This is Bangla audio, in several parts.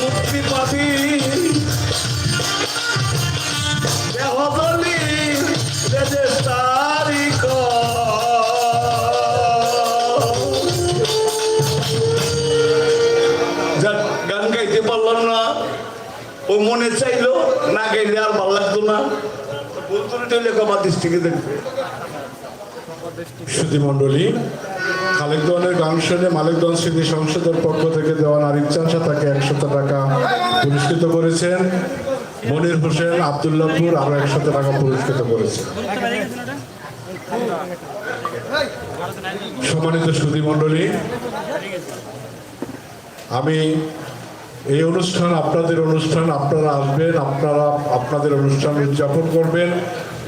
মুক্তি পাবি দেহ বলি দেশে তারিখ গান গাইতে পারলাম না। ও মনে চাইলো, না গাইলে আর ভালো লাগতো না। বলতো লেখা দৃষ্টিকে দেখবে। সুধীমণ্ডলী খালেকদনের গান শুনে মালিকগঞ্জ স্মৃতি সংসদের পক্ষ থেকে দেওয়া নারীর চাষা তাকে একশত টাকা পুরস্কৃত করেছেন। মনির হোসেন আবদুল্লাপুর আরও একশত টাকা পুরস্কৃত করেছেন। সম্মানিত সুধীমণ্ডলী আমি এই অনুষ্ঠান, আপনাদের অনুষ্ঠান, আপনারা আসবেন, আপনারা আপনাদের অনুষ্ঠান উদযাপন করবেন।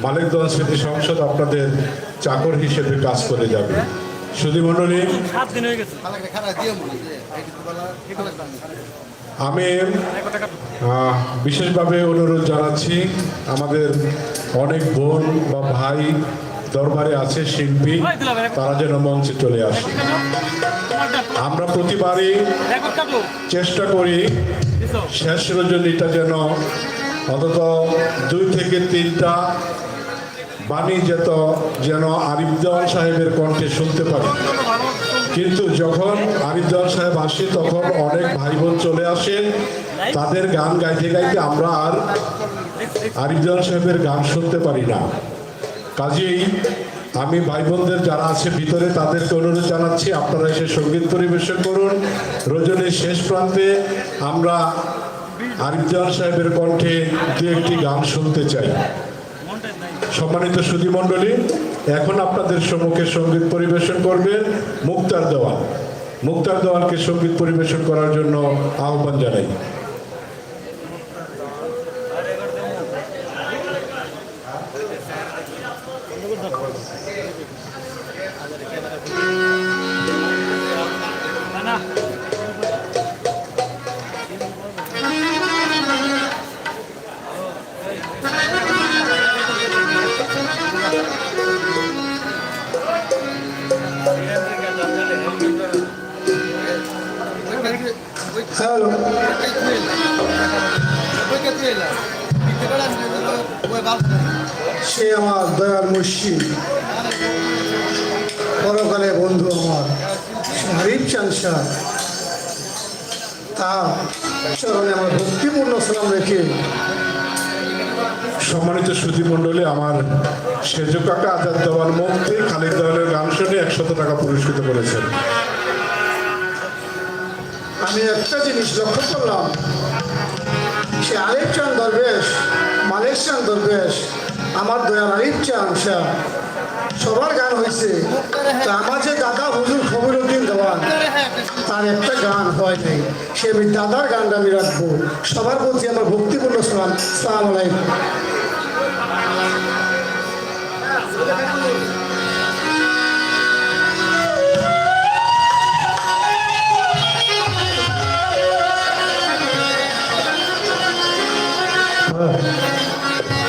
মালিকগঞ্জ স্মৃতি সংসদ আপনাদের চাকর হিসেবে কাজ করে যাবে। খালাক বানিয়ে আমি বিশেষভাবে অনুরোধ জানাচ্ছি আমাদের অনেক বোন বা ভাই দরবারে আছে শিল্পী তারা যেন মঞ্চে চলে আসে। আমরা প্রতিবারই চেষ্টা করি শেষ রজনীটা যেন অন্তত দুই থেকে তিনটা বাণী যেত যেন আরিফ দেওয়ান সাহেবের কণ্ঠে শুনতে পারি। কিন্তু যখন আরিফ দেওয়ান সাহেব আসে, তখন অনেক ভাই বোন চলে আসেন তাদের গান গাইতে গাইতে আমরা আর আরিফ দেওয়ান সাহেবের গান শুনতে পারি না। কাজেই আমি ভাই বোনদের যারা আছে ভিতরে, তাদেরকে অনুরোধ জানাচ্ছি, আপনারা এসে সংগীত পরিবেশন করুন। রজনীর শেষ প্রান্তে আমরা আরিফজান সাহেবের কণ্ঠে দু একটি গান শুনতে চাই। সম্মানিত সুধী মণ্ডলী, এখন আপনাদের সম্মুখে সংগীত পরিবেশন করবে মুক্তার দেওয়ান মুক্তার দেওয়ানকে সংগীত পরিবেশন করার জন্য আহ্বান জানাই। সে আমার দয়ার মুর্শিদ। পরকালে বন্ধু আমার। হারিফ চান শাহ তা চরণে আমার ভক্তিপূর্ণ সালাম রেখে সম্মানিত সুধী মণ্ডলী আমার সেজ কাকা আজাদ দেওয়ার মধ্যে খালিদ দেওয়ানের গান শুনে একশত টাকা পুরস্কৃত করেছেন। আমি একটা জিনিস লক্ষ্য করলাম সে দরবেশ মালিক চান আমার আরিফ চান শাহ সবার গান হয়েছে তা আমার যে দাদা হুজুর খবরুদ্দিন দেওয়ান তার একটা গান হয় নাই। সে আমি দাদার গানটা আমি রাখব। সবার প্রতি আমার ভক্তিপূর্ণ সালাম। সালাম আলাইকুম। হয়ে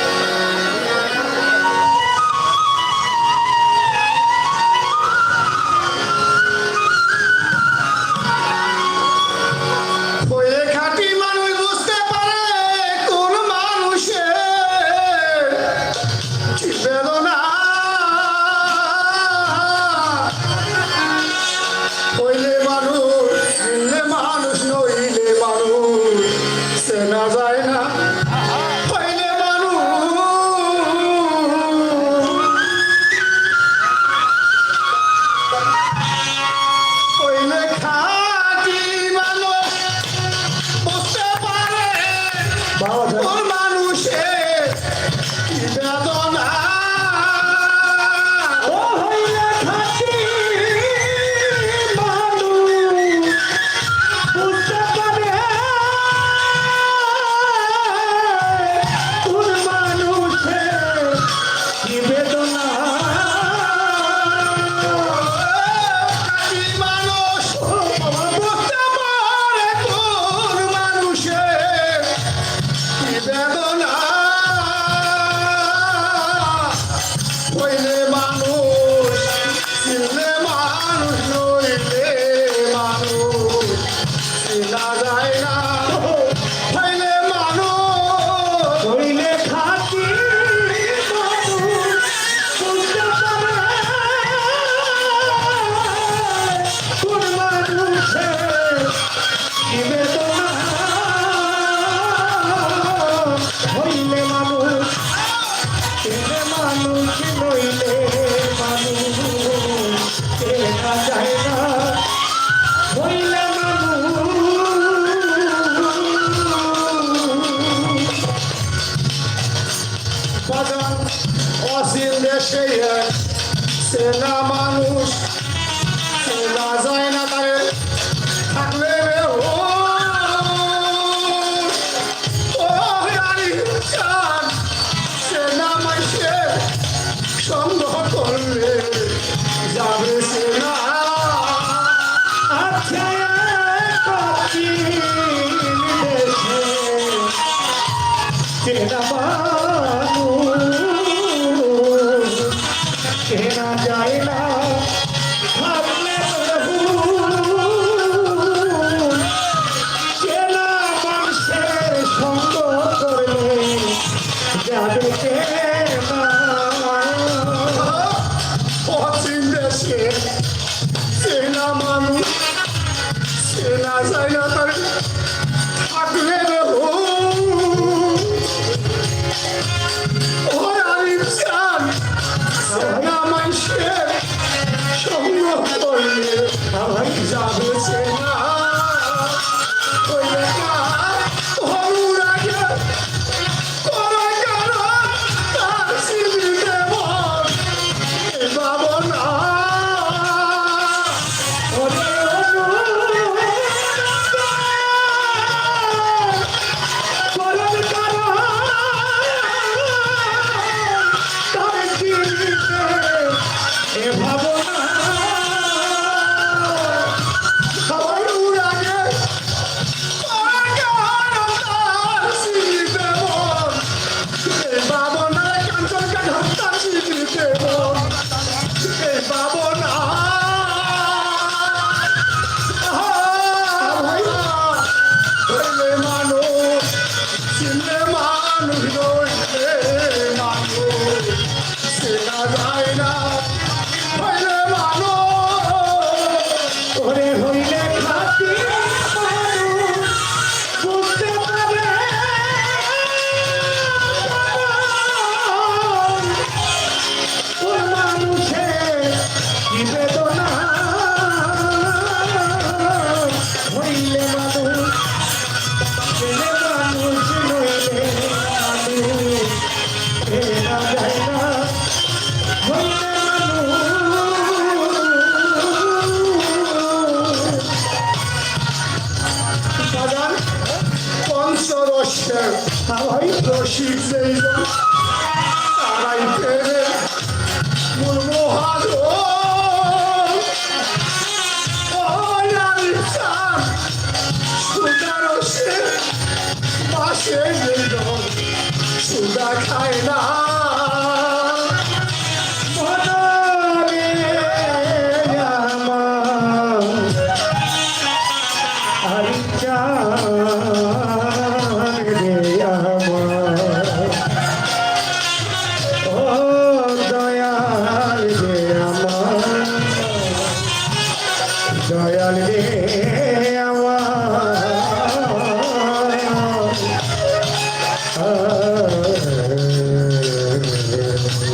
বাগান অচিন দেশে সেনা মানুষ। সেনা যায় না Shehra job.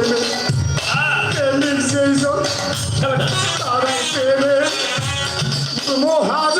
প্রেমে প্রেমিক সেই সব তারা প্রেমে মহাজ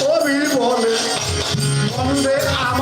কবি বলে বন্দে আমার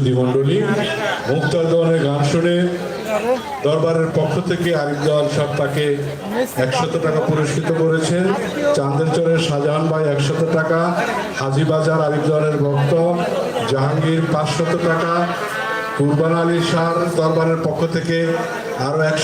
সুদী মন্ডলী মুক্তার গান শুনে দরবারের পক্ষ থেকে আরিফ দেওয়াল তাকে একশত টাকা পুরস্কৃত করেছেন। চাঁদেরচরের শাহজাহান ভাই একশত টাকা, হাজিবাজার আরিফ ভক্ত, জাহাঙ্গীর পাঁচশত টাকা, কুরবান আলী শাহর দরবারের পক্ষ থেকে আরও একশো